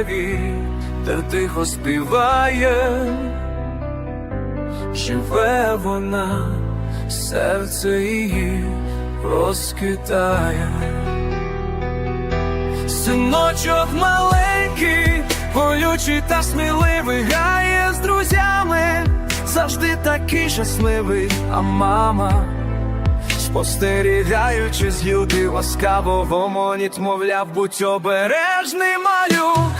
дереві, де тихо співає, живе вона, серце її розквітає. Синочок маленький, колючий та сміливий, грає з друзями, завжди такий щасливий, а мама, спостерігаючи з гілки ласкаво гомоніт, мовляв, будь обережний малюк.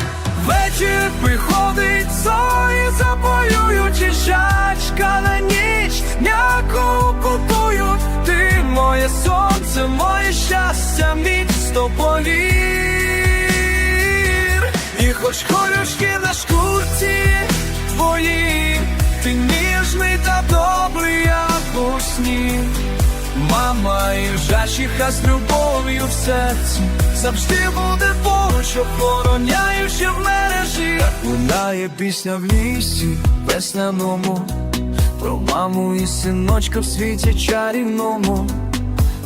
Вечір приходить зої, запоюючи жачка на ніч, няку купують, ти моє сонце, моє щастя, місто повір. І хоч колючки на шкурці Мама і жачиха з любов'ю в серці завжди буде поруч, охороняючи в мережі. Так лунає пісня в лісі весняному, про маму і синочка в світі чарівному.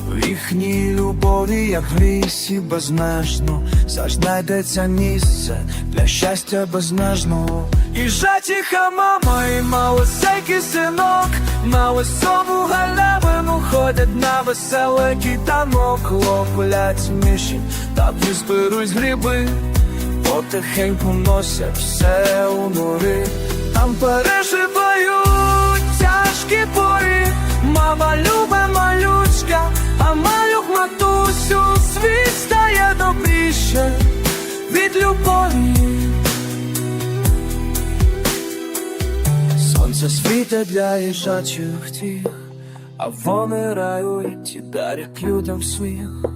В їхній любові, як в лісі безмежно, завжди знайдеться місце для щастя безмежного. І жатіха мама, і малосенький синок, на високу галявину ходять на веселий танок, ловлять міші. Та зберусь гриби, потихеньку носять все у нори, там переживають тяжкі пори, мама любе малючка, а малюк матусю світ стає добріше від любові. Сонце світить для їжачих тіх, а вони рають і дарять людям сміх.